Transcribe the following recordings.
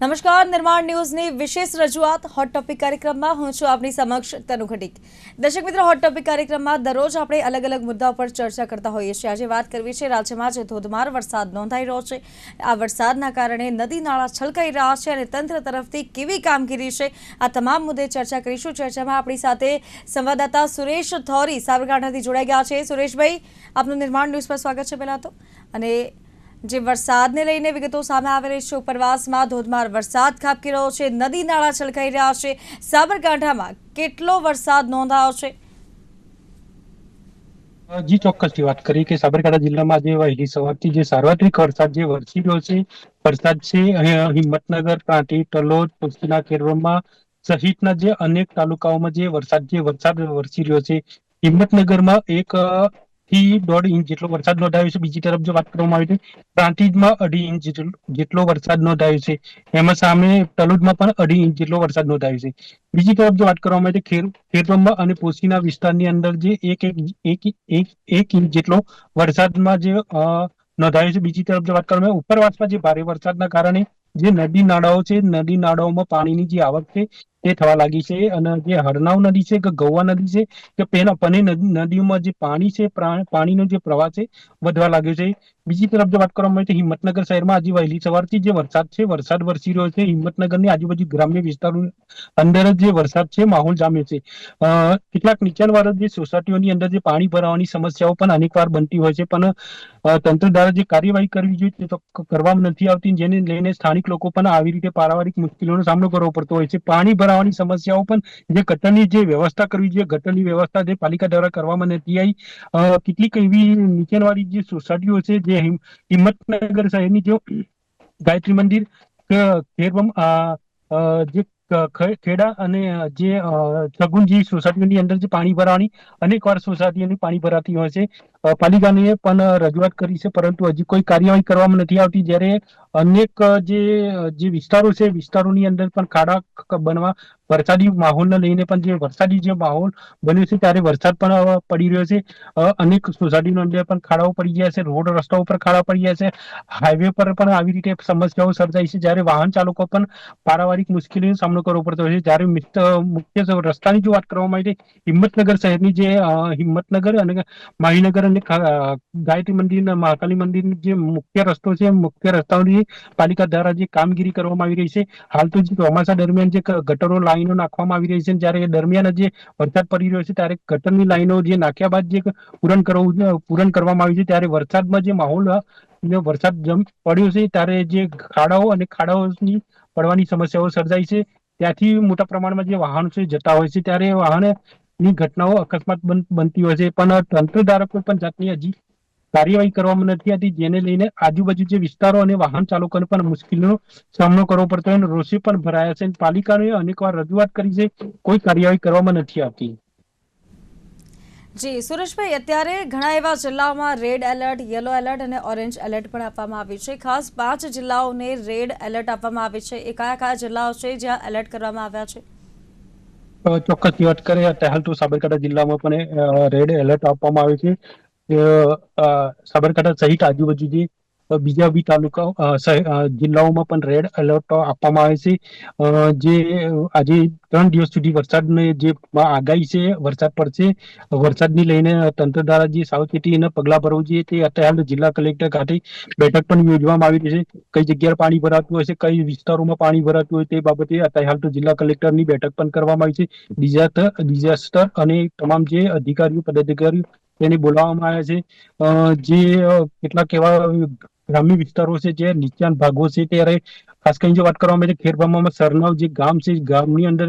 નમસ્કાર, નિર્માણ ન્યૂઝની વિશેષ રજૂઆત હોટ ટોપિક કાર્યક્રમમાં હું છું આપની સમક્ષ તનુ ઘટીક દર્શક મિત્રો હોટ ટોપિક કાર્યક્રમમાં દરરોજ આપણે અલગ અલગ મુદ્દાઓ પર ચર્ચા કરતા હોઈએ છીએ. આજે વાત કરવી છે રાજ્યમાં જે ધોધમાર વરસાદ નોંધાઈ રહ્યો છે. આ વરસાદના કારણે નદી નાળા છલકાઈ રહ્યા છે અને તંત્ર તરફથી કેવી કામગીરી છે? આ તમામ મુદ્દે ચર્ચા કરીશું. ચર્ચામાં આપણી સાથે સંવાદદાતા સુરેશ થોરી સાબરકાંઠાથી જોડાઈ ગયા છે. સુરેશભાઈ, આપનું નિર્માણ ન્યૂઝ પર સ્વાગત છે પહેલાં તો. અને જે વરસાદને લઈને વિગતો સામે આવી રહી છે, ઉપરવાસમાં ધોધમાર વરસાદ ખાબકી રહ્યો છે, નદી નાળા છલકાઈ રહ્યા છે, સાબરકાંઠામાં કેટલો વરસાદ નોંધાયો છે? જી, ચોક્કસથી વાત કરી કે સાબરકાંઠા જિલ્લામાં આજે વહેલી સવારથી જે સાર્વત્રિક વરસાદ જે વરસી રહ્યો છે, વરસાદ છે હિંમતનગર કાંટી તલોદ પુસ્તીના કેરવમાં સહિતના જે અનેક તાલુકાઓમાં જે વરસાદ જે વરસાદ વરસી રહ્યો છે, હિંમતનગરમાં એક થી દોઢ ઇંચ જેટલો વરસાદ નોંધાયો છે. બીજી તરફ જો વાત કરવામાં આવે તો પ્રાંતિજમાં અઢી ઇંચ જેટલો વરસાદ નોંધાયો છે. એમાં સામે તલોદમાં પણ અઢી ઇંચ જેટલો વરસાદ નોંધાયો છે. બીજી તરફ જો વાત કરવામાં આવે તો ખેર ખેરબ્રહ્મા અને પોશીના વિસ્તારની અંદર જે એક એક એક એક ઇંચ જેટલો વરસાદમાં જે નોંધાયો છે. બીજી તરફ જો વાત કરવામાં ઉપરવાસમાં જે ભારે વરસાદના કારણે જે નદી નાળાઓ છે, નદી નાળાઓમાં પાણીની જે આવક છે તે થવા લાગી છે અને જે હરનાવ નદી છે કે ગૌવા નદી છે કે પેના પને નદીઓમાં જે પાણી છે પાણીનો જે પ્રવાહ છે વધવા લાગ્યો છે. બીજી તરફ જો વાત કરવામાં આવે તો હિંમતનગર શહેરમાં આજે વહેલી સવારથી જે વરસાદ છે, વરસાદ વરસી રહ્યો છે. હિંમતનગરની આજુબાજુ ગ્રામ્ય વિસ્તારો અંદર જ વરસાદ છે, માહોલ જામ્યો છે. કેટલાક નીચાણવાળા જે સોસાયટીઓની અંદર જે પાણી ભરાવાની સમસ્યાઓ પણ અનેકવાર બનતી હોય છે. પણ તંત્ર દ્વારા જે કાર્યવાહી કરવી જોઈએ તે તો કરવામાં નથી આવતી. જેને લઈને સ્થાનિક લોકો પણ આવી રીતે પારિવારિક મુશ્કેલીઓનો સામનો કરવો પડતો હોય છે. પાણી ભરાવાની સમસ્યાઓ પણ જે ગટરની જે વ્યવસ્થા કરવી જોઈએ ગટરની વ્યવસ્થા જે પાલિકા દ્વારા કરવામાં નથી આવી કેટલીક એવી નીચેવાળી જે સોસાયટીઓ છે જે હિંમતનગર શહેરની જે ગાયત્રી મંદિર જે ખેડા અને જે અ, સગુન જેવી સોસાયટીઓની અંદર જે પાણી ભરાવાની અનેક વાર સોસાયટીઓની પાણી ભરાતી હોય છે. પાલિકાને પણ રજૂઆત કરી છે, પરંતુ હજી કોઈ કાર્યવાહી કરવામાં નથી આવતી. જ્યારે અનેક જે વિસ્તારો છે, વિસ્તારોની અંદર પણ ખાડા બનવા, વરસાદી માહોલને લઈને પણ જે વરસાદી જે માહોલ બન્યો છે, ત્યારે વરસાદ પણ પડી રહ્યો છે. અનેક સોસાયટીનો અંદર પણ ખાડાઓ પડી ગયા છે, રોડ રસ્તાઓ પર ખાડા પડી ગયા છે. હાઈવે પર પણ આવી રીતે સમસ્યાઓ સર્જાઈ છે. જ્યારે વાહન ચાલકો પણ પારિવારિક મુશ્કેલીનો સામનો કરવો પડતો હોય છે. જ્યારે મુખ્ય રસ્તાની જો વાત કરવામાં આવી હિંમતનગર શહેરની જે હિંમતનગર અને માહીનગર અને ગાયત્રી મંદિર અને મહાકાલી મંદિર જે મુખ્ય રસ્તો છે, મુખ્ય રસ્તાઓની પાલિકા દ્વારા જે કામગીરી કરવામાં આવી રહી છે, હાલ તો જે ચોમાસા દરમિયાન જે ગટરો લાઈનો નાખવામાં આવી રહી છે, જ્યારે એ દરમિયાન જે વરસાદ પડી રહ્યો છે, ત્યારે ગટરની લાઈનો જે નાખ્યા બાદ જે પૂરણ કરવું પૂરણ કરવામાં આવ્યું છે, ત્યારે વરસાદમાં જે માહોલ વરસાદ જમ પડ્યો છે, ત્યારે જે ખાડાઓ અને ખાડાઓની પડવાની સમસ્યાઓ સર્જાઈ છે, ત્યાંથી મોટા પ્રમાણમાં જે વાહનો છે, જતા હોય છે, ત્યારે વાહન ની ઘટનાઓ અકસ્માત બનતી હોય છે. પણ તંત્ર દ્વારા પણ જાતની હજી કાર્યવાહી કરવામાં નથી આવતી, જેને લઈને આજુબાજુ જે વિસ્તારો અને વાહન ચાલકોને પણ મુશ્કેલીનો સામનો કરવો પડતો હોય રોષે પણ ભરાયા છે. અને પાલિકાને અનેકવાર રજૂઆત કરી છે, કોઈ કાર્યવાહી કરવામાં નથી આવતી. જી, સુરેશભાઈ, અત્યારે ઘણા એવા જિલ્લાઓમાં રેડ એલર્ટ, યલો એલર્ટ અને ઓરેન્જ એલર્ટ પણ આપવામાં આવ્યું છે. ખાસ પાંચ જિલ્લાઓને રેડ એલર્ટ આપવામાં આવે છે. એ કયા કયા જિલ્લાઓ છે જ્યાં એલર્ટ કરવામાં આવ્યા છે. ચોક્કસની વાત કરીએ, અત્યારે હાલ તો સાબરકાંઠા જિલ્લામાં પણ રેડ એલર્ટ આપવામાં આવે છે. સાબરકાંઠા સહિત આજુબાજુ જે બીજા બી તાલુકાઓ જિલ્લાઓમાં પણ રેડ એલર્ટ આપવામાં આવે છે. જે, આજે ત્રણ દિવસ સુધી વરસાદને જે આગાહી છે, વરસાદ પડશે, વરસાદની લઈને તંત્ર દ્વારા જે સાવચેતીના પગલાં ભરવું જોઈએ તે અત્યારે જિલ્લા કલેક્ટર ખાતે બેઠક પણ યોજવામાં આવી રહી છે. કઈ જગ્યાએ પાણી ભરાતું હશે કઈ વિસ્તારોમાં પાણી ભરાતું હોય તે બાબતે અત્યારે હાલ તો જિલ્લા કલેક્ટરની બેઠક પણ કરવામાં આવી છે. ડિઝાસ્ટર ડિઝાસ્ટર અને તમામ જે અધિકારીઓ, પદાધિકારીઓ તેને બોલાવવામાં આવ્યા છે. જે કેટલાક એવા ગ્રામ્ય વિસ્તારો છે જે નીચાણ ભાગો છે ત્યારે ખાસ કરીને જો વાત કરવામાં આવે છે ખેરગામમાં સરનાવ જે ગામ છે ગામની અંદર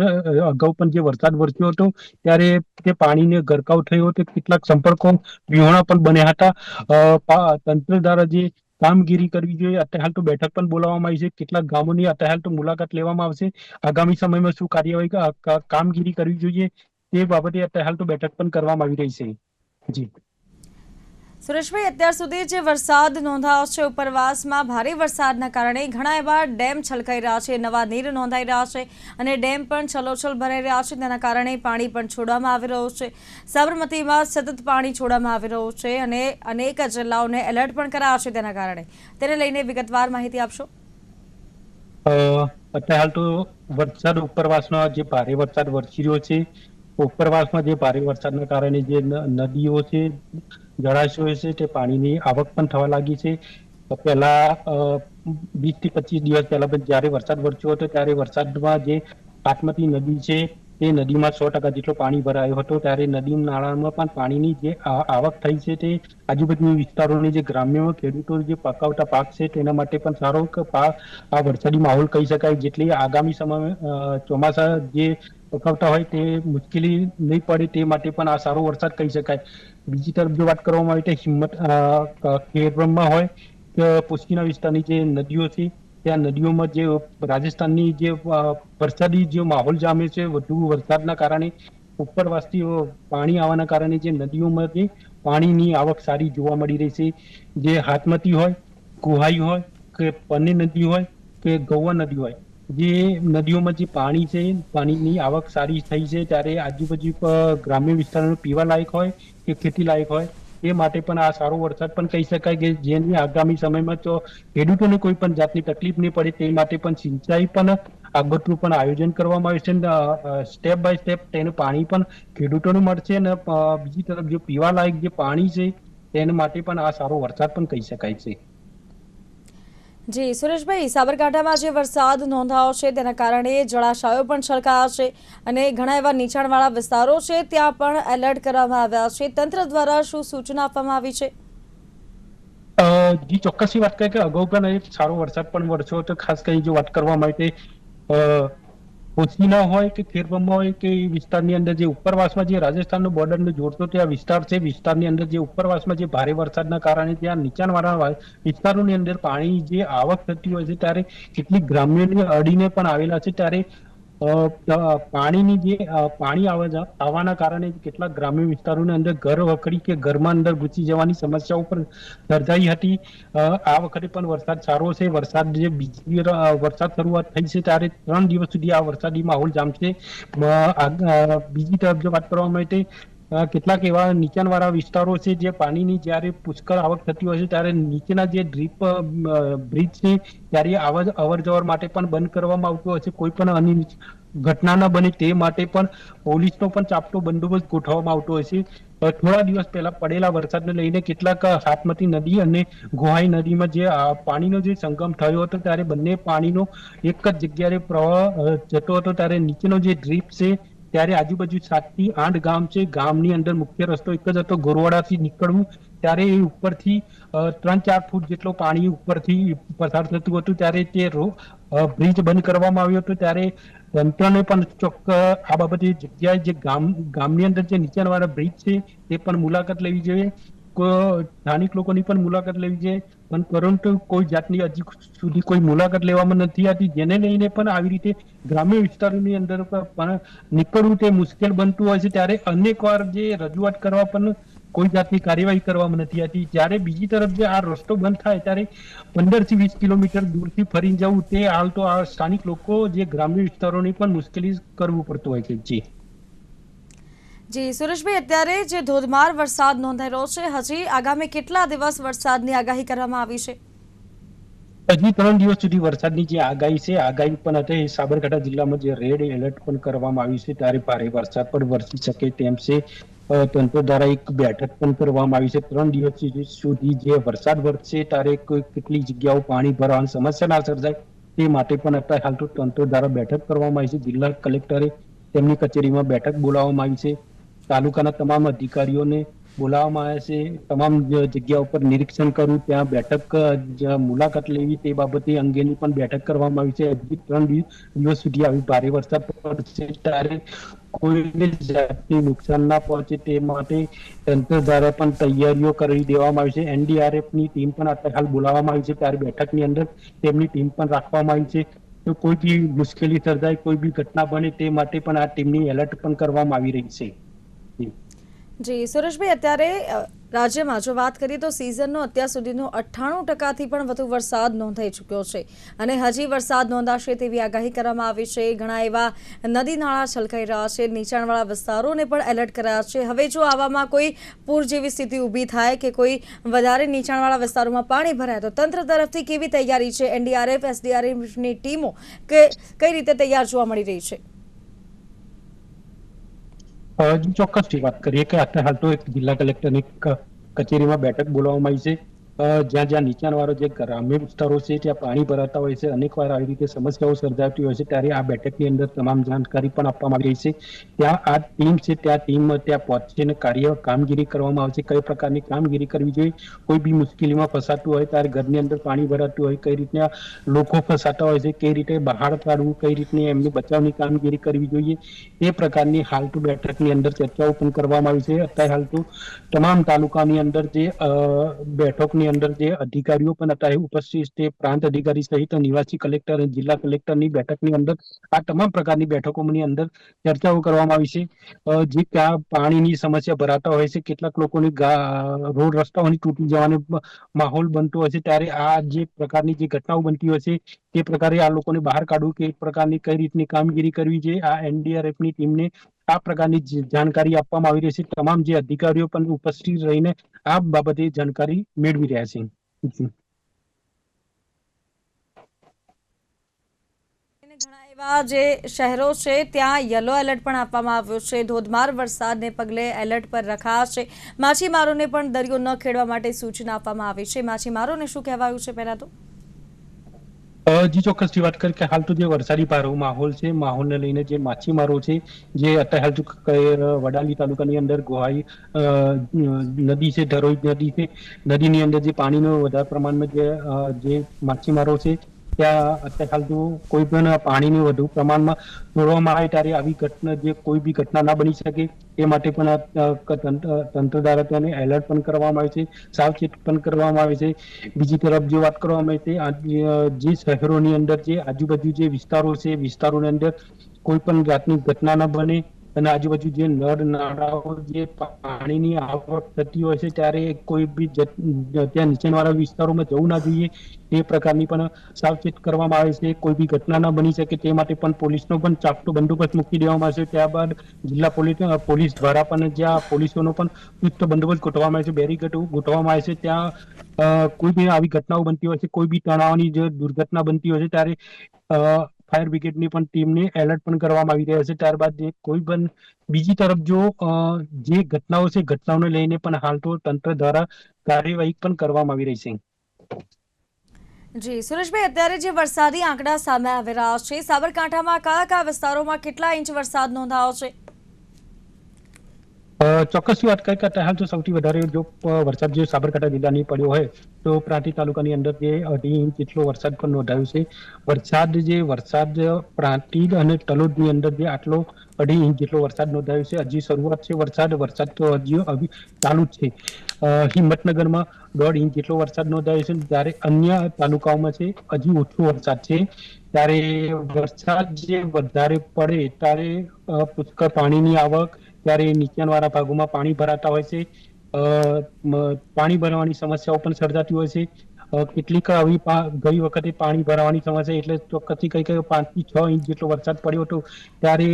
અગાઉ પણ જે વરસાદ વરસ્યો હતો, ત્યારે તે પાણીને ગરકાવ થયો હતો. કેટલાક સંપર્કો વિહોણા પણ બન્યા હતા. તંત્ર દ્વારા જે કામગીરી કરવી જોઈએ, અત્યારે હાલ તો બેઠક પણ બોલાવવામાં આવી છે. કેટલાક ગામોની અત્યારે હાલ તો મુલાકાત લેવામાં આવશે. આગામી સમયમાં શું કાર્યવાહી કામગીરી કરવી જોઈએ તે બાબતે અત્યારે હાલ તો બેઠક પણ કરવામાં આવી રહી છે. જી. સુરેશભાઈ, અત્યાર સુધી જે વરસાદ નોંધાયો છે ઉપરવાસમાં, ભારે વરસાદના કારણે ઘણા એવા ડેમ છલકાઈ રહ્યા છે, નવા નીર નોંધાઈ રહ્યા છે અને ડેમ પણ છલોછલ ભરાઈ રહ્યા છે. તેના કારણે પાણી પણ છોડવામાં આવી રહ્યું છે. સાબરમતીમાં સતત પાણી છોડવામાં આવી રહ્યું છે અને અનેક જિલ્લાઓને એલર્ટ પણ કરાયા છે તેના કારણે. તેને લઈને વિગતવાર માહિતી આપશો? અત્યારે હાલ તો વરસાદ ઉપરવાસનો જે ભારે વરસાદ વરસી રહ્યો છે, ઉપરવાસમાં જે ભારે વરસાદના કારણે જે નદીઓ છે જળાશયો છે તે પાણીની આવક પણ થવા લાગી છે. પહેલા વીસથી પચીસ દિવસ પહેલા જયારે વરસાદ વરસ્યો હતો, ત્યારે વરસાદમાં જે સાતમતી નદી છે તે નદીમાં સો ટકા જેટલો પાણી ભરાયો હતો. ત્યારે નદી નાળામાં પણ પાણીની જે આવક થઈ છે તે આજુબાજુ વિસ્તારોની જે ગ્રામ્ય, ખેડૂતો જે પકાવતા પાક છે તેના માટે પણ સારો આ વરસાદી માહોલ કહી શકાય. જેટલી આગામી સમય ચોમાસા જે પકાવતા હોય તે મુશ્કેલી નહીં પડે તે માટે પણ આ સારો વરસાદ કહી શકાય. બીજી તરફ જો વાત કરવામાં આવે તો હિંમત ખેરબ્રહ્મમાં હોય કે પુષ્કીના વિસ્તારની જે નદીઓ છે ત્યાં નદીઓમાં જે રાજસ્થાનની જે વરસાદી જે માહોલ જામે છે વધુ વરસાદના કારણે ઉપરવાસથી અ, પાણી આવવાના કારણે જે નદીઓમાં જે પાણીની આવક સારી જોવા મળી રહી છે. જે હાથમતી હોય કુહાઈ હોય કે પન્ની નદી હોય કે ગૌવા નદી હોય જે નદીઓમાં જે પાણી છે પાણીની આવક સારી થઈ છે ત્યારે આજુબાજુ ગ્રામ્ય વિસ્તારોનું પીવા લાયક હોય કે ખેતી લાયક હોય. એ માટે પણ આ સારો વરસાદ પણ કહી શકાય કે જેની આગામી સમયમાં તો ખેડૂતોને કોઈ પણ જાતની તકલીફ નહીં પડે તે માટે પણ સિંચાઈ પણ આગળનું પણ આયોજન કરવામાં આવ્યું છે સ્ટેપ બાય સ્ટેપ તેનું પાણી પણ ખેડૂતોને મળશે અને બીજી તરફ જે પીવા લાયક જે પાણી છે તેના માટે પણ આ સારો વરસાદ પણ કહી શકાય છે. જી, સુરેશભાઈ, સાબરકાંઠામાં જે વરસાદ નોંધાયો છે, તેના કારણે જળાશયો પણ છલકાયા છે અને ઘણા એવા નીચાણવાળા વિસ્તારો છે, ત્યાં પણ એલર્ટ કરવામાં આવ્યા છે. તંત્ર દ્વારા શું સૂચના આપવામાં આવી છે? જી ચોક્કસી વાત કરીએ કે અગાઉ પણ એક સારો વરસાદ પણ વરસ્યો હતો. ખાસ કરી જો વાત કરવામાં આવે કોચીના હોય કે ખેરબંબા હોય કે વિસ્તારની અંદર જે ઉપરવાસમાં જે રાજસ્થાનનો બોર્ડરને જોડતો ત્યાં વિસ્તાર છે, વિસ્તારની અંદર જે ઉપરવાસમાં જે ભારે વરસાદના કારણે ત્યાં નીચાણવાળા વિસ્તારોની અંદર પાણી જે આવક થતી હોય છે, ત્યારે કેટલીક ગ્રામ્યોને અડીને પણ આવેલા છે, ત્યારે પાણીની જે પાણી આવે આવવાના કારણે કેટલાક ગ્રામ્ય વિસ્તારોની અંદર ઘર વખરી કે ઘરમાં અંદર ઘૂસી જવાની સમસ્યાઓ પણ સર્જાઈ હતી. આ વખતે પણ વરસાદ સારો છે. વરસાદ જે બીજી વરસાદ શરૂઆત થઈ છે ત્યારે ત્રણ દિવસ સુધી આ વરસાદી માહોલ જામશે બીજી તરફ જો વાત તો અ, કેટલાક એવા નીચાણવાળા વિસ્તારો છે જે પાણીની જ્યારે પુષ્કળ આવક થતી હોય છે, ત્યારે નીચેના જે ડ્રીપ બ્રિજ છે, ત્યારે અવર અવર જવર માટે પણ બંધ કરવામાં આવતું હોય છે. કોઈ પણ અનિ ઘટના ન બને તે માટે પણ પોલીસનો પણ ચાપતો બંદોબસ્ત ગોઠવવામાં આવતો હોય છે. થોડા દિવસ પહેલા પડેલા વરસાદને લઈને કેટલાક સાતમતી નદી અને ગોહાઈ નદીમાં જે પાણીનો જે સંગમ થયો હતો, ત્યારે બંને પાણીનો એક જ જગ્યાએ પ્રવાહ જતો હતો. ત્યારે નીચેનો જે ડ્રીપ છે ત્યારે આજુબાજુ સાતથી આઠ ગામ છે. ગામની અંદર મુખ્ય રસ્તો એક જ હતો. ગોરવાડાથી નીકળવું. ત્યારે એ ઉપરથી ત્રણ ચાર ફૂટ જેટલો પાણી ઉપરથી પસાર થતું હતું. ત્યારે તે બ્રિજ બંધ કરવામાં આવ્યો હતો. ત્યારે તંત્રને પણ ચોક્ક, આ બાબતે જગ્યાએ જે ગામ, ગામની અંદર જે નીચાણવાળા બ્રિજ છે, તે પણ મુલાકાત લેવી જોઈએ. સ્થાનિક લોકોની પણ મુલાકાત લેવી જોઈએ પણ પરંતુ કોઈ જાતની હજી સુધી કોઈ મુલાકાત લેવામાં નથી આવતી જેને લઈને પણ આવી રીતે ગ્રામ્ય વિસ્તારોની અંદર પણ નીકળવું તે મુશ્કેલ બનતું હોય છે. ત્યારે અનેક વાર જે રજૂઆત કરવા પણ કોઈ જાતની કાર્યવાહી કરવામાં નથી આવતી. જ્યારે બીજી તરફ જે આ રસ્તો બંધ થાય, ત્યારે પંદરથી વીસ કિલોમીટર દૂરથી ફરી જવું, તે હાલ તો આ સ્થાનિક લોકો જે ગ્રામ્ય વિસ્તારોની પણ મુશ્કેલી કરવું પડતું હોય છે. જી. જી, સુરેશભાઈ, અત્યારે જે ધોધમાર વરસાદ નોંધાઈ રહ્યો છે, હજી આગામી કેટલા દિવસ વરસાદની આગાહી કરવામાં આવી છે? હજી ત્રણ દિવસ સુધી વરસાદની જે આગાહી છે, આગાહી પણ હતી સાબરકાંઠા જિલ્લામાં જે રેડ એલર્ટ પણ કરવામાં આવ્યું છે, ત્યારે ભારે વરસાદ પણ વરસી શકે તેમ છે. તંત્ર દ્વારા એક બેઠક પણ કરવામાં આવી છે. ત્રણ દિવસ સુધી જે વરસાદ વરસશે, ત્યારે કોઈ કેટલી જગ્યાઓ પાણી ભરવાની સમસ્યા ના સર્જાય, તે માટે પણ અત્યારે હાલ તો તંત્ર દ્વારા બેઠક કરવામાં આવી છે. જિલ્લા કલેક્ટરે તેમની કચેરીમાં બેઠક બોલાવવામાં આવી છે. તાલુકાના તમામ અધિકારીઓને બોલાવવામાં આવ્યા છે. તમામ જગ્યા ઉપર નિરીક્ષણ કરવું ત્યાં બેઠક મુલાકાત લેવી તે બાબતે અંગેની પણ બેઠક કરવામાં આવી છે. હજી ત્રણ દિવસ સુધી આવી ભારે વરસાદ પડશે ત્યારે કોઈને જાતની નુકસાન ના પહોંચે તે માટે તંત્ર દ્વારા પણ તૈયારીઓ કરી દેવામાં આવી છે. એનડીઆરએફની ટીમ પણ અત્યારે હાલ બોલાવવામાં આવી છે. ત્યારે બેઠકની અંદર તેમની ટીમ પણ રાખવામાં આવી છે. તો કોઈ બી મુશ્કેલી સર્જાય, કોઈ બી ઘટના બને તે માટે પણ આ ટીમની એલર્ટ પણ કરવામાં આવી રહી છે. જી. સુરેશભાઈ, અત્યારે રાજ્યમાં જો વાત કરીએ તો સિઝનનો અત્યાર સુધીનો અઠ્ઠાણું ટકાથી પણ વધુ વરસાદ નોંધાઈ ચૂક્યો છે. અને હજી વરસાદ નોંધાશે તેવી આગાહી કરવામાં આવી છે. ઘણા એવા નદી નાળા છલકાઈ રહ્યા છે. નીચાણવાળા વિસ્તારોને પણ એલર્ટ કરાયા છે. હવે જો આવામાં કોઈ પૂર જેવી સ્થિતિ ઊભી થાય કે કોઈ વધારે નીચાણવાળા વિસ્તારોમાં પાણી ભરાય, તો તંત્ર તરફથી કેવી તૈયારી છે? એનડીઆરએફ, એસડીઆરએફની ટીમો કે કઈ રીતે તૈયાર જોવા મળી રહી છે? ચોક્કસથી વાત કરીએ કે અત્યારે હાલ તો એક જિલ્લા કલેક્ટરની કચેરીમાં બેઠક બોલાવવામાં આવી છે. જ્યાં જ્યાં નીચાણવાળો જે ગ્રામ્ય વિસ્તારો છે, ત્યાં પાણી ભરાતા હોય છે અનેક વાર આવી રીતે સમસ્યાઓ સર્જાતી હોય છે, ત્યારે આ બેઠકની અંદર તમામ જાણકારી પણ આપવામાં આવી રહી છે. ત્યાં આ ટીમ છે, ત્યાં ટીમ ત્યાં પહોંચે કાર્ય, કામગીરી કરવામાં આવે છે કઈ પ્રકારની કામગીરી કરવી જોઈએ? કોઈ બી મુશ્કેલીમાં ફસાતું હોય, ત્યારે ઘરની અંદર પાણી ભરાતું હોય, કઈ રીતના લોકો ફસાતા હોય છે, કઈ રીતે બહાર કાઢવું, કઈ રીતની એમની બચાવની કામગીરી કરવી જોઈએ? એ પ્રકારની હાલ તો બેઠકની અંદર ચર્ચાઓ પણ કરવામાં આવી છે. અત્યારે હાલ તો તમામ તાલુકાની અંદર જે બેઠકની અંદર જે અધિકારીઓ પણ અત્યારે ઉપસ્થિત તે પ્રાંત અધિકારી સહિત નિવાસી કલેક્ટર અને જિલ્લા કલેક્ટરની બેઠકની અંદર આ તમામ પ્રકારની બેઠકોની અંદર ચર્ચાઓ કરવામાં આવી છે. જે ક્યાં પાણીની સમસ્યા ભરાતા હોય છે, કેટલાક લોકોની રોડ રસ્તાઓની તૂટી જવાનો માહોલ બનતો હોય છે, ત્યારે આ જે પ્રકારની જે ઘટનાઓ બનતી હોય છે, તે પ્રકારે આ લોકોને બહાર કાઢવું કે પ્રકારની કઈ રીતની કામગીરી કરવી જોઈએ આ એનડીઆરએફની ટીમને આ પ્રકારની જાણકારી આપવામાં આવી રહી છે. તમામ જે અધિકારીઓ પણ ઉપસ્થિત રહીને આ બાબતે જાણકારી મેળવી રહ્યા છે. જે. શહેરો છે, ત્યાં યલો એલર્ટ પણ આપવામાં આવ્યો છે. ધોધમાર વરસાદને પગલે એલર્ટ પર રખાશે માછીમારોને પણ દરિયો ન ખેડવા માટે સૂચના આપવામાં આવી છે. માછીમારોને શું કહેવાયું છે પહેલા તો? જી ચોક્કસથી વાત કરી કે હાલ તો જે વરસાદી પારો, માહોલ છે, માહોલને લઈને જે માછીમારો છે, જે અત્યારે હાલ તો ક- વડાલી તાલુકાની અંદર ગોહાઈ નદી છે, ધરોઈ નદી છે, નદીની અંદર જે પાણીનો વધારે પ્રમાણમાં જે જે માછીમારો છે ત્યાં અત્યારે હાલ કોઈ પણ પાણીની વધુ પ્રમાણમાં છોડવામાં આવે ત્યારે આવી ઘટના જે કોઈ બી ઘટના ના બની શકે, એ માટે પણ તંત્ર દ્વારા તેને એલર્ટ પણ કરવામાં આવે છે, સાવચેત પણ કરવામાં આવે છે. બીજી તરફ જે વાત કરવામાં આવે છે જે શહેરોની અંદર જે આજુબાજુ જે વિસ્તારો છે, વિસ્તારોની અંદર કોઈ પણ જાતની ઘટના ન બને. અને આજુબાજુ જે નળ નાળાઓ, જે પાણીની આવક થતી હોય છે, ત્યારે કોઈ બી ત્યાં નીચેવાળા વિસ્તારોમાં જવું ના જોઈએ. એ પ્રકારની પણ સાવચેત કરવામાં આવે છે. કોઈ બી ઘટના ના બની શકે તે માટે પણ પોલીસનો પણ ચાપતો બંદોબસ્ત મૂકી દેવામાં આવે છે ત્યારબાદ જિલ્લા પોલીસ પોલીસ દ્વારા પણ જ્યાં પોલીસોનો પણ ચુસ્ત બંદોબસ્ત ગોઠવવામાં આવે છે બેરીકેડ ગોઠવવામાં આવે છે, ત્યાં કોઈ બી આવી ઘટનાઓ બનતી હોય છે, કોઈ બી તણાવની જે દુર્ઘટના બનતી હોય છે, ત્યારે ફાયર બ્રિગેડની પણ ટીમને એલર્ટ પણ કરવામાં આવી રહ્યા છે. ત્યારબાદ કોઈ પણ બીજી તરફ જો જે ઘટનાઓ છે, ઘટનાઓને લઈને પણ હાલ તો તંત્ર દ્વારા કાર્યવાહી પણ કરવામાં આવી રહી છે. જી, સુરેશભાઈ, અત્યારે જે વરસાદી આંકડા સામે આવી રહ્યા છે, સાબરકાંઠામાં કયા કયા વિસ્તારોમાં કેટલા ઇંચ વરસાદ નોંધાયો છે? ચોક્કસથી વાત કરીએ કે હાલ તો સૌથી વધારે જો વરસાદ જે સાબરકાંઠા જિલ્લાની પડ્યો હોય, તો પ્રાંતિ તાલુકાની અંદર જે અઢી ઇંચ જેટલો વરસાદ પણ નોંધાયો છે. વરસાદ જે, વરસાદ પ્રાંતિ અને તલોદની અંદર જે આટલો અઢી ઇંચ જેટલો વરસાદ નોંધાયો છે, હજી શરૂઆત છે વરસાદ વરસાદ તો હજી ચાલુ જ છે. હિંમતનગરમાં દોઢ ઇંચ જેટલો વરસાદ નોંધાયો છે, જ્યારે અન્ય તાલુકાઓમાં છે, હજી ઓછો વરસાદ છે. ત્યારે વરસાદ જે વધારે પડે, ત્યારે પુષ્કળ પાણીની આવક ત્યારે નીચાણવાળા ભાગોમાં પાણી ભરાતા હોય છે. પાણી ભરાવાની સમસ્યાઓ પણ સર્જાતી હોય છે. કેટલીક આવી ગઈ વખતે પાણી ભરાવાની સમસ્યા એટલે ચોક્કસથી કઈ કઈ પાંચથી છ ઇંચ જેટલો વરસાદ પડ્યો હતો. ત્યારે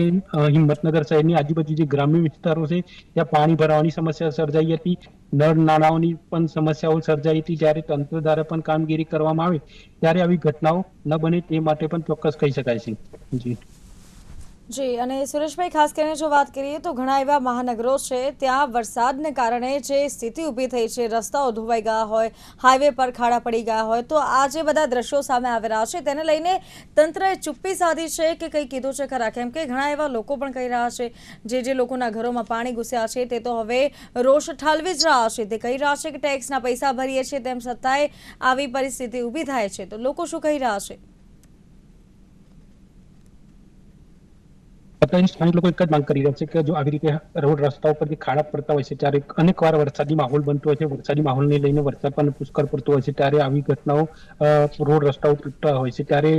હિંમતનગર શહેરની આજુબાજુ જે ગ્રામ્ય વિસ્તારો છે, ત્યાં પાણી ભરાવાની સમસ્યા સર્જાઈ હતી. નળ નાળાઓની પણ સમસ્યાઓ સર્જાઈ હતી. જ્યારે તંત્ર દ્વારા પણ કામગીરી કરવામાં આવે, ત્યારે આવી ઘટનાઓ ન બને તે માટે પણ ચોક્કસ કહી શકાય છે. જી. જી, અને સુરેશભાઈ, ખાસ કરીને જો વાત કરીએ તો ઘણા એવા મહાનગરો છે, ત્યાં વરસાદને કારણે જે સ્થિતિ ઊભી થઈ છે, રસ્તાઓ ધોવાઈ ગયા હોય હાઈવે પર ખાડા પડી ગયા હોય, તો આ જે બધા દ્રશ્યો સામે આવી રહ્યા છે, તેને લઈને તંત્રએ ચુપ્પી સાધી છે કે કંઈ કીધું છે ખરા? કેમ કે ઘણા એવા લોકો પણ કહી રહ્યા છે, જે જે લોકોના ઘરોમાં પાણી ઘૂસ્યા છે, તે તો હવે રોષ ઠાલવી જ રહ્યા છે. તે કહી રહ્યા છે કે ટેક્સના પૈસા ભરીએ છીએ, તેમ છતાંય આવી પરિસ્થિતિ ઊભી થાય છે. તો લોકો શું કહી રહ્યા છે? અત્યારે સ્થાનિક લોકો એક જ માંગ કરી રહ્યા છે કે જો આવી રીતે રોડ રસ્તા ઉપર ખાડા પડતા હોય છે, ત્યારે અનેક વાર વરસાદી માહોલ બનતો હોય છે. વરસાદી માહોલને લઈને વરસાદ પણ પુષ્કળ પડતો હોય છે. ત્યારે આવી ઘટનાઓ રોડ રસ્તાઓ તૂટતા હોય છે. ત્યારે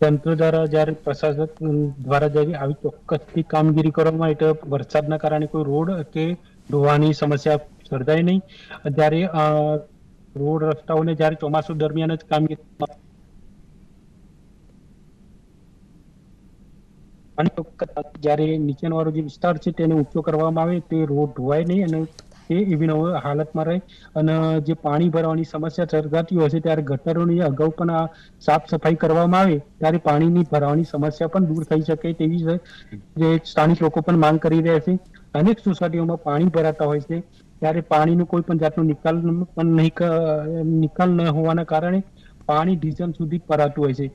તંત્ર દ્વારા જ્યારે પ્રશાસક દ્વારા જ્યારે આવી ચોક્કસથી કામગીરી કરવામાં એટલે વરસાદના કારણે કોઈ રોડ કે ધોવાની સમસ્યા સર્જાય નહીં. જ્યારે રોડ રસ્તાઓને જ્યારે ચોમાસું દરમિયાન જ કામગીરી અને જ્યારે નીચેનવાળો જે વિસ્તાર છે તેને ઊંચો કરવામાં આવે તે રોડ ધોવાય નહીં અને તે એવી નવ હાલતમાં રહે. અને જે પાણી ભરવાની સમસ્યા સર્જાતી હોય છે ત્યારે ગટરોની અગાઉ પણ આ સાફ સફાઈ કરવામાં આવે ત્યારે પાણીની ભરવાની સમસ્યા પણ દૂર થઈ શકે તેવી જે સ્થાનિક લોકો પણ માંગ કરી રહ્યા છે. અનેક સોસાયટીઓમાં પાણી ભરાતા હોય છે ત્યારે પાણીનો કોઈ પણ જાતનો નિકાલ પણ નહીં નિકાલ ન હોવાના કારણે પાણી ઢીચણ સુધી ભરાતું હોય છે.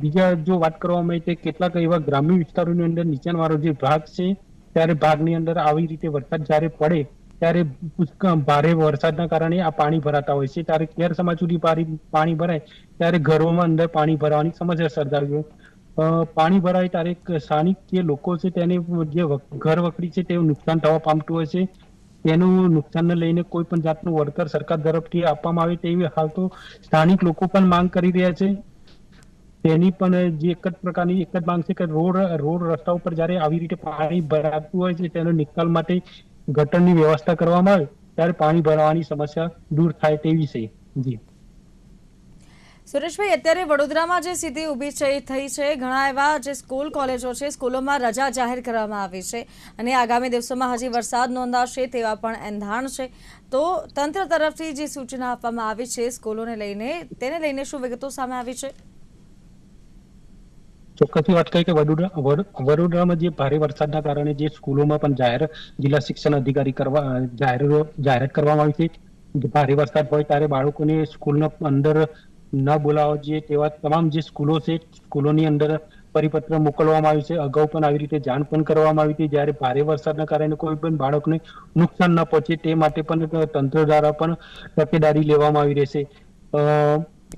બીજા જો વાત કરવામાં આવે તો કેટલાક એવા ગ્રામ્ય વિસ્તારોની અંદર નીચાણવાળો જે ભાગ છે, ત્યારે ભાગની અંદર આવી રીતે વરસાદ જ્યારે પડે, ત્યારે ભારે વરસાદના કારણે આ પાણી ભરાતા હોય છે. ત્યારે કેર સમાજ સુધી પાણી ભરાય, ત્યારે ઘરોમાં અંદર પાણી ભરાવાની સમસ્યા સર્જાવી પાણી ભરાય ત્યારે સ્થાનિક જે લોકો છે તેને જે ઘર વકડી છે તે નુકસાન થવા પામતું હોય છે. તેનું નુકસાનને લઈને કોઈ પણ જાતનું વળતર સરકાર તરફથી આપવામાં આવે તેવી હાલ તો સ્થાનિક લોકો પણ માંગ કરી રહ્યા છે. તેની પણ જે એક જ પ્રકારની એક જ માંગ છે કે રોડ રોડ રસ્તા ઉપર જ્યારે આવી રીતે પાણી ભરાતું હોય છે, તેનો નિકાલ માટે ગટરની વ્યવસ્થા કરવામાં આવે, ત્યારે પાણી ભરાવાની સમસ્યા દૂર થાય તેવી છે. જી. સુરેશભાઈ, અત્યારે વડોદરામાં જે સ્થિતિ ઊભી થઈ છે. ઘણા એવા જે સ્કૂલ, કોલેજો છે, સ્કૂલોમાં રજા જાહેર કરવામાં આવી છે. અને આગામી દિવસોમાં હજી વરસાદ નોંધાશે તેવા પણ એંધાણ છે. તો તંત્ર તરફથી જે સૂચના આપવામાં આવી છે, સ્કૂલોને લઈને, તેને લઈને શું વિગતો સામે આવી છે? ચોક્કસથી વાત કરી કે વડોદરા વડોદરામાં જે ભારે વરસાદના કારણે જે સ્કૂલોમાં પણ જાહેર જિલ્લા શિક્ષણ અધિકારી કરવા જાહેર જાહેરાત કરવામાં આવી છે. ભારે વરસાદ હોય ત્યારે બાળકોને સ્કૂલના અંદર ન બોલાવવા જોઈએ તેવા તમામ જે સ્કૂલો છે સ્કૂલોની અંદર પરિપત્ર મોકલવામાં આવ્યું છે. અગાઉ પણ આવી રીતે જાણ પણ કરવામાં આવી હતી. જ્યારે ભારે વરસાદના કારણે કોઈ પણ બાળકને નુકસાન ન પહોંચે તે માટે પણ તંત્ર દ્વારા પણ તકેદારી લેવામાં આવી રહેશે. અ,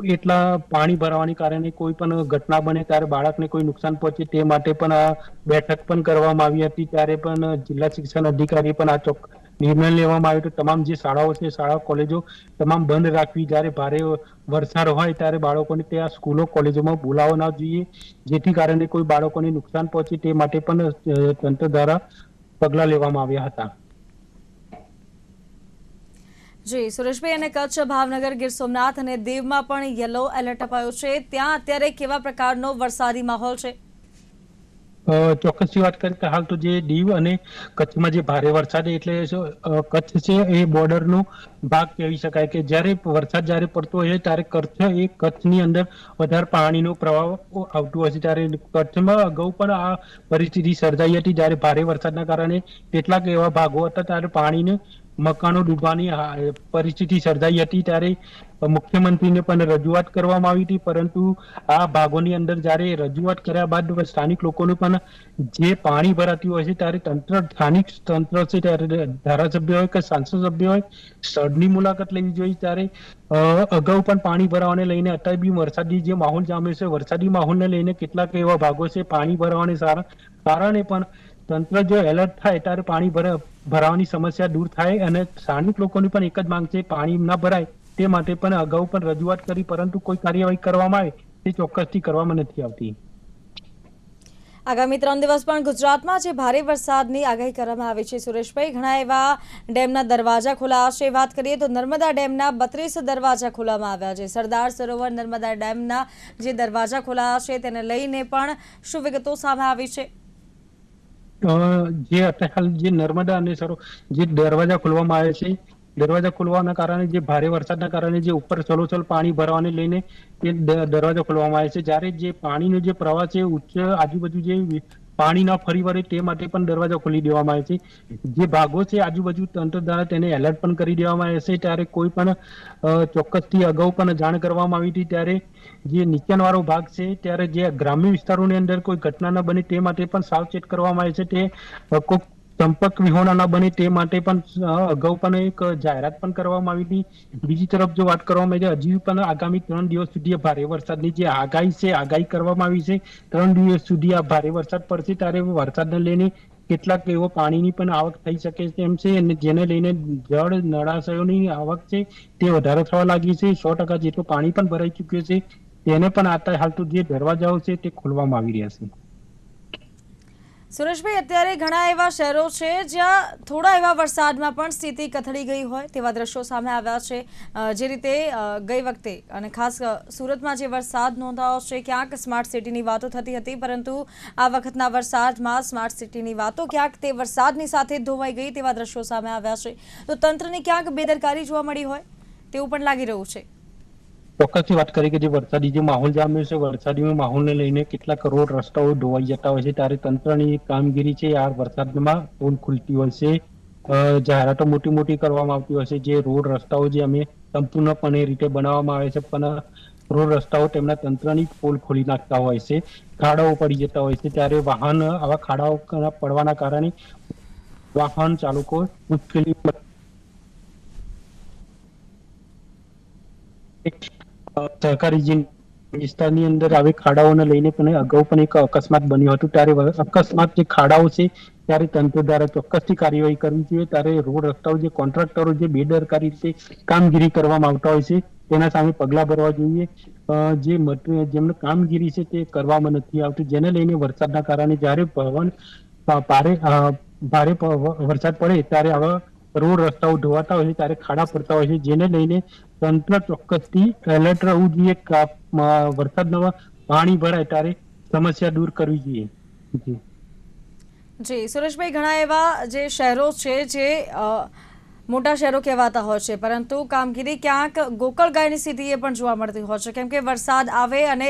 એટલા પાણી ભરાવાની કારણે કોઈ પણ ઘટના બને ત્યારે બાળકને કોઈ નુકસાન પહોંચે તે માટે પણ આ બેઠક પણ કરવામાં આવી હતી. ત્યારે પણ જિલ્લા શિક્ષણ અધિકારી પણ આ ચોક નિર્ણય લેવામાં આવ્યો તો તમામ જે શાળાઓ છે, શાળા કોલેજો તમામ બંધ રાખવી. જ્યારે ભારે વરસાદ હોય ત્યારે બાળકોને ત્યાં સ્કૂલો, કોલેજોમાં બોલાવવા ના જોઈએ. જેથી કારણે કોઈ બાળકોને નુકસાન પહોંચે તે માટે પણ તંત્ર દ્વારા પગલાં લેવામાં આવ્યા હતા. જી, સુરેશભાઈ અને કચ્છ ભાવનગર ગીર સોમનાથ અને દીવમાં પણ યલો એલર્ટ અપાયો છે. ત્યાં અત્યારે કેવા પ્રકારનો વરસાદી માહોલ છે? ચોક્કસથી વાત કરીએ કે હાલ તો જે દીવ અને કચ્છમાં જે ભારે વરસાદ એટલે કચ્છ છે એ બોર્ડરનો ભાગ કહેવી શકાય કે જ્યારે વરસાદ જ્યારે પડતો હોય ત્યારે કચ્છ એ કચ્છની અંદર વધારે પાણીનો પ્રવાહ આવતું છે. ત્યારે કચ્છમાં અગાઉ પણ આ પરિસ્થિતિ સર્જાઈ હતી. જ્યારે ભારે વરસાદના કારણે કેટલાક એવા ભાગો હતા ત્યારે પાણીને મકાનો ડૂબવાની પરિસ્થિતિ સર્જાઈ હતી ત્યારે મુખ્યમંત્રીને પણ રજૂઆત કરવામાં આવી હતી, પરંતુ આ ભાગોની અંદર જ્યારે રજૂઆત કર્યા બાદ સ્થાનિક લોકોને પણ જે પાણી ભરાતી હોય છે, ત્યારે તંત્ર, સ્થાનિક તંત્ર છે, ત્યારે ધારાસભ્ય હોય કે સાંસદ સભ્ય હોય, સ્થળની મુલાકાત લેવી જોઈએ. ત્યારે અગાઉ પણ પાણી ભરાવાને લઈને અત્યારે બી વરસાદી જે માહોલ જામ્યો છે, વરસાદી માહોલને લઈને કેટલાક એવા ભાગો છે, પાણી ભરાવાને કારણે પણ તંત્ર જો એલર્ટ થાય ત્યારે પાણી ભરા- ભરાવાની સમસ્યા દૂર થાય અને સ્થાનિક લોકોની પણ એક જ માંગ છે, પાણી ના ભરાય તે માટે પણ અગાઉ પણ રજૂઆત કરી, પરંતુ કોઈ કાર્યવાહી કરવામાં આવે તે ચોક્કસથી કરવામાં નથી આવતી. આગામી ત્રણ દિવસ પણ ગુજરાતમાં જે ભારે વરસાદની આગાહી કરવામાં આવી છે, સુરેશભાઈ, ઘણા એવા ડેમના દરવાજા ખુલ્લા હશે. વાત કરીએ તો નર્મદા ડેમના બત્રીસ દરવાજા ખોલવામાં આવ્યા છે. સરદાર સરોવર નર્મદા ડેમના જે દરવાજા ખુલ્લા હશે, તેને લઈને પણ શું વિગતો સામે આવી છે? જે અત્યારે હાલ જે નર્મદા અને સરો, જે દરવાજા ખોલવામાં આવે છે, દરવાજા ખોલવાના કારણે જે ભારે વરસાદના કારણે જે ઉપર ચલોચલ પાણી ભરવાને લઈને તે દરવાજા ખોલવામાં આવે છે. જ્યારે જે પાણીનો જે પ્રવાહ છે, ઉચ્ચ આજુબાજુ જે પાણી ન ફરી વળે તે માટે પણ દરવાજા ખોલી દેવામાં આવે છે. જે ભાગો છે, આજુબાજુ તંત્ર દ્વારા તેને એલર્ટ પણ કરી દેવામાં આવે છે. ત્યારે કોઈ પણ ચોક્કસથી અગાઉ પણ જાણ કરવામાં આવી હતી. ત્યારે જે નીચાણવાળો ભાગ છે, ત્યારે જે ગ્રામ્ય વિસ્તારોની અંદર કોઈ ઘટના ન બને તે માટે પણ સાવચેત કરવામાં આવે છે. તે સંપર્ક વિહોણા ન બને તે માટે પણ અગાઉ પણ એક જાહેરાત પણ કરવામાં આવી હતી. બીજી તરફ જો વાત કરવામાં આવી હજી પણ આગામી ત્રણ દિવસ સુધી ભારે વરસાદની જે આગાહી છે, આગાહી કરવામાં આવી છે, ત્રણ દિવસ સુધી આ ભારે વરસાદ પડશે ત્યારે વરસાદને લઈને કેટલાક એવો પાણીની પણ આવક થઈ શકે છે એમ છે અને જેને લઈને જળ નળાશયોની આવક છે તે વધારો થવા લાગી છે. સો ટકા જેટલું પાણી પણ ભરાઈ ચુક્યું છે, તેને પણ આતા હાલ તો જે દરવાજાઓ છે તે ખોલવામાં આવી રહ્યા છે. સુરેશભાઈ, અત્યારે ઘણા એવા શહેરો છે જ્યાં થોડા એવા વરસાદમાં પણ સ્થિતિ કથળી ગઈ હોય તેવા દ્રશ્યો સામે આવ્યા છે. જે રીતે ગઈ વખતે અને ખાસ સુરતમાં જે વરસાદ નોંધાયો છે, ક્યાંક સ્માર્ટ સિટીની વાતો થતી હતી, પરંતુ આ વખતના વરસાદમાં સ્માર્ટ સિટીની વાતો ક્યાંક તે વરસાદની સાથે ધોવાઈ ગઈ તેવા દ્રશ્યો સામે આવ્યા છે. તો તંત્રની ક્યાંક બેદરકારી જોવા મળી હોય તેવું પણ લાગી રહ્યું છે. ચોક્કસથી વાત કરી કે જે વરસાદી જે માહોલ જામ્યો છે વરસાદી માહોલને લઈને કેટલાક રોડ રસ્તાઓ ધોવાઈ જતા હોય છે. ત્યારે તંત્રની કામગીરી છે, આ વરસાદમાં પોલ ખુલતી હોય છે. જાહેરાતો મોટી મોટી કરવામાં આવતી હોય છે, જે રોડ રસ્તાઓ જે અમે સંપૂર્ણપણે રીતે બનાવવામાં આવે છે, પણ રોડ રસ્તાઓ તેમના તંત્રની પોલ ખોલી નાખતા હોય છે, ખાડાઓ પડી જતા હોય છે. ત્યારે વાહન, આવા ખાડાઓ પડવાના કારણે વાહન ચાલકો મુશ્કેલી સહકારી વિસ્તારની અંદર આવી ખાડાઓને લઈને પણ અગાઉ પણ એક અકસ્માત બન્યો હતો. ત્યારે અકસ્માત જે ખાડાઓ છે, ત્યારે તંત્ર દ્વારા ચોક્કસથી કાર્યવાહી કરવી જોઈએ. ત્યારે રોડ રસ્તાઓ જે કોન્ટ્રાક્ટરો જે બેદરકારી રીતે કામગીરી કરવામાં આવતા હોય છે, તેના સામે પગલાં ભરવા જોઈએ. જે જેમને કામગીરી છે તે કરવામાં નથી આવતી. જેને લઈને વરસાદના કારણે જ્યારે પવન ભારે ભારે વરસાદ પડે, ત્યારે આવા રોડ રસ્તાઓ ધોવાતા હોય છે, ત્યારે ખાડા પડતા હોય છે, જેને લઈને તંત્ર ચોક્કસથી એલર્ટ રહેવું જોઈએ વરસાદના પાણી ભરાય ત્યારે સમસ્યા દૂર કરવી જોઈએ. જી. સુરેશભાઈ, ઘણા એવા જે શહેરો છે જે મોટા શહેરો કહેવાતા હોય છે, પરંતુ કામગીરી ક્યાંક ગોકળ ગાયની સ્થિતિએ પણ જોવા મળતી હોય છે. કેમ કે વરસાદ આવે અને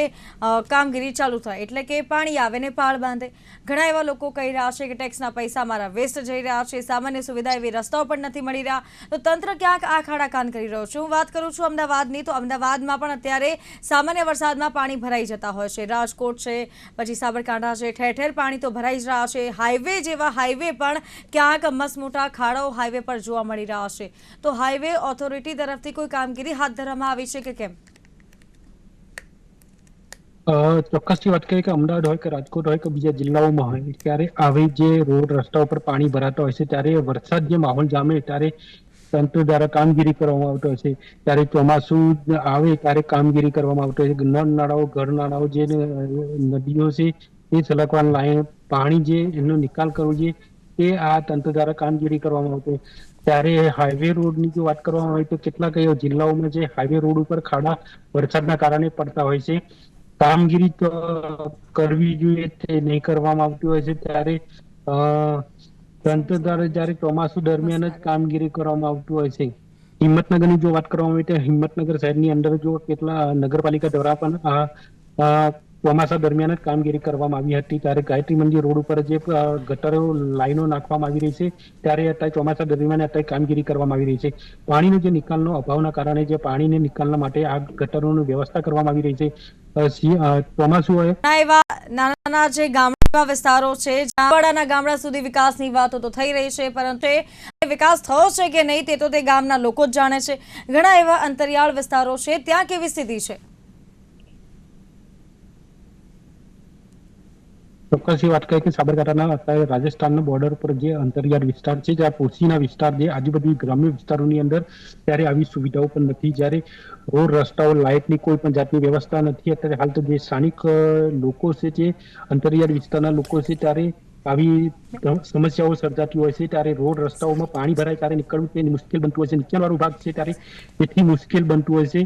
કામગીરી ચાલુ થાય, એટલે કે પાણી આવે ને પાળ બાંધે. ઘણા એવા લોકો કહી રહ્યા છે કે ટેક્સના પૈસા મારા વેસ્ટ જઈ રહ્યા છે, સામાન્ય સુવિધા એવી રસ્તાઓ પણ નથી મળી રહ્યા. તો તંત્ર ક્યાંક આ ખાડા કાન કરી રહ્યો છે? હું વાત કરું છું અમદાવાદની, તો અમદાવાદમાં પણ અત્યારે સામાન્ય વરસાદમાં પાણી ભરાઈ જતા હોય છે. રાજકોટ છે, પછી સાબરકાંઠા છે, ઠેર ઠેર પાણી તો ભરાઈ જ રહ્યા છે. હાઈવે જેવા હાઈવે પણ ક્યાંક મસમોટા ખાડાઓ હાઈવે પર જોવા મળી રહ્યા છે તો હાઈવે ઓથોરિટી તરફથી કોઈ કામગીરી હાથ ધરવામાં આવી છે કે કેમ? ચોક્કસથી વાત કરીએ કે અમદાવાદ હોય કે રાજકોટ હોય કે બીજા જિલ્લાઓમાં હોય, ત્યારે આવી જે રોડ રસ્તા ઉપર પાણી ભરાતા હોય છે, ત્યારે વરસાદ જે માહોલ જામે ત્યારે તંત્ર દ્વારા કામગીરી કરવામાં આવતો હોય છે. ત્યારે ચોમાસું આવે ત્યારે કામગીરી કરવામાં આવતો હોય છે. નળ નાળાઓ, ઘર નાળાઓ જે નદીઓ છે, એ સલકવાન લાઈન પાણી જે એનો નિકાલ કરવો જોઈએ, એ આ તંત્ર દ્વારા કામગીરી કરવામાં આવતો હોય. ત્યારે હાઈવે રોડની જો વાત કરવામાં આવે તો કેટલાક એવા જિલ્લાઓમાં જે હાઈવે રોડ ઉપર ખાડા વરસાદના કારણે પડતા હોય છે. કામગીરી કરવી જોઈએ તે નહીં કરવામાં આવતી હોય છે ત્યારે તંત્ર દ્વારા જ્યારે ચોમાસું દરમિયાન જ કામગીરી કરવામાં આવતું હોય છે. હિંમતનગરની જો વાત કરવામાં આવે તો હિંમતનગર શહેરની અંદર જો કેટલા નગરપાલિકા દ્વારા પણ આ ચોમાસા દરમિયાન જ કામગીરી કરવામાં આવી હતી. ત્યારે ગાયત્રી મંદિર રોડ ઉપર જે ગટરો, લાઈનો નાખવામાં આવી રહી છે, ત્યારે અત્યારે ચોમાસા દરમિયાન અત્યારે કામગીરી કરવામાં આવી રહી છે. પાણીનો જે નિકાલનો અભાવના કારણે જે પાણીને નિકાલના માટે આ ગટરોની વ્યવસ્થા કરવામાં આવી રહી છે. ચોમાસું હોય. એવા નાના નાના જે ગામડા વિસ્તારો છે જામવાડાના ગામડા સુધી વિકાસની વાતો તો થઈ રહી છે, પરંતુ વિકાસ થયો છે કે નહીં તે તો તે ગામના લોકો જ જાણે છે. ઘણા એવા અંતરિયાળ વિસ્તારો છે, ત્યાં કેવી સ્થિતિ છે? ચોક્કસથી વાત કરીએ કે સાબરકાંઠાના અત્યારે રાજસ્થાનના બોર્ડર પર જે અંતરિયાળ વિસ્તાર છે જ્યાં પોશીના વિસ્તાર જે આજુબાજુ ગ્રામ્ય વિસ્તારોની અંદર ત્યારે આવી સુવિધાઓ પણ નથી. જ્યારે રોડ રસ્તાઓ, લાઇટની કોઈ પણ જાતની વ્યવસ્થા નથી. અત્યારે હાલ તો જે સ્થાનિક લોકો છે, જે અંતરિયાળ વિસ્તારના લોકો છે, ત્યારે આવી સમસ્યાઓ સર્જાતી હોય છે. ત્યારે રોડ રસ્તાઓમાં પાણી ભરાય ત્યારે નીકળવું તે મુશ્કેલ બનતું હોય છે. નીચાણવાળો ભાગ છે, ત્યારે તેથી મુશ્કેલ બનતું હોય છે.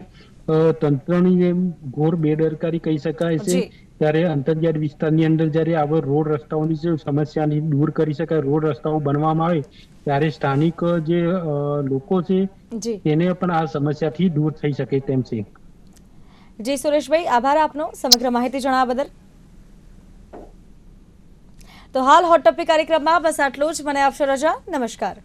તંત્રની ઘોર બેદરકારી કહી શકાય છે. ત્યારે અંતરિયાળ વિસ્તારની અંદર જ્યારે આવા રોડ રસ્તાઓની જે સમસ્યાની દૂર કરી શકાય રોડ રસ્તાઓ બનવામાં આવે ત્યારે સ્થાનિક જે લોકો છે તેને પણ આ સમસ્યાથી દૂર થઈ શકે તેમ છે. જી સુરેશભાઈ આભાર આપનો સમગ્ર માહિતી જણાવવા બદલ. તો હાલ હોટ ટોપિક કાર્યક્રમમાં બસ આટલું જ. મને આપશો રજા. નમસ્કાર.